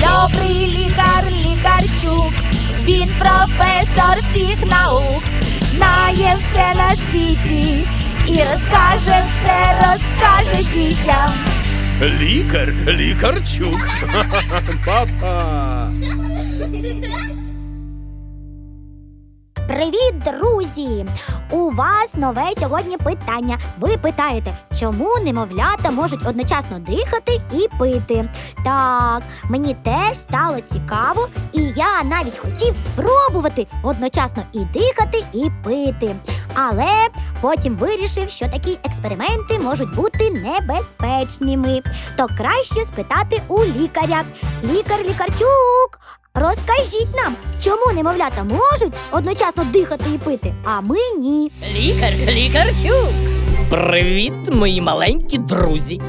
Добрий лікар, лікарчук, він професор всіх наук, знає все на світі і розкаже все, розкаже дітям. Лікар, лікарчук. Папа. Привіт, друзі! У вас нове сьогодні питання. Ви питаєте, чому немовлята можуть одночасно дихати і пити? Так, мені теж стало цікаво, і я навіть хотів спробувати одночасно і дихати, і пити. Але потім вирішив, що такі експерименти можуть бути небезпечними. То краще спитати у лікаря. Лікар лікарчук. Розкажіть нам, чому немовлята можуть одночасно дихати і пити, а ми ні. Лікар, лікарчук. Привіт, мої маленькі друзі.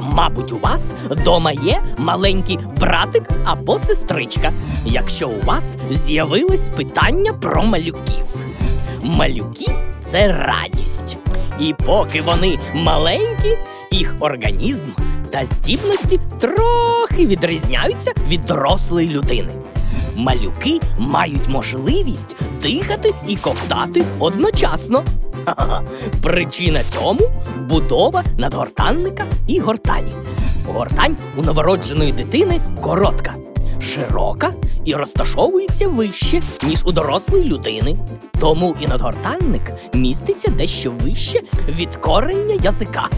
Мабуть, у вас дома є маленький братик або сестричка, якщо у вас з'явилось питання про малюків. Малюки це радість. І поки вони маленькі, їх організм та здібності трохи відрізняються від дорослої людини. Малюки мають можливість дихати і ковтати одночасно. Причина цьому будова надгортанника і гортані. Гортань у новородженої дитини коротка, широка і розташовується вище, ніж у дорослої людини. Тому і надгортанник міститься дещо вище від корення язика.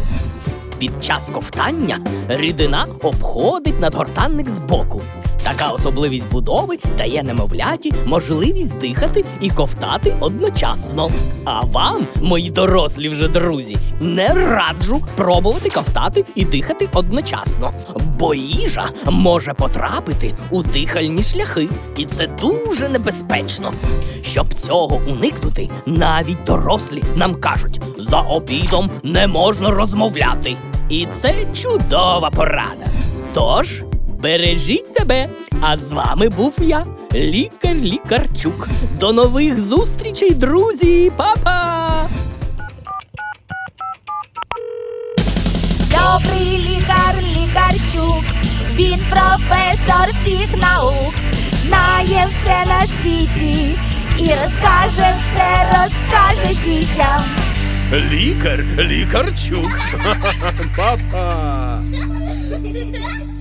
Під час ковтання рідина обходить надгортанник збоку. Така особливість будови дає немовляті можливість дихати і ковтати одночасно. А вам, мої дорослі вже друзі, не раджу пробувати ковтати і дихати одночасно, бо їжа може потрапити у дихальні шляхи, і це дуже небезпечно. Щоб цього уникнути, навіть дорослі нам кажуть, за обідом не можна розмовляти. І це чудова порада. Тож бережіть себе. А з вами був я, лікар Лікарчук. До нових зустрічей, друзі, Па-па! Добрий лікар, лікарчук, він професор всіх наук, знає все на світі і розкаже все, розкаже дітям. Лікар, лікарчук. Папа.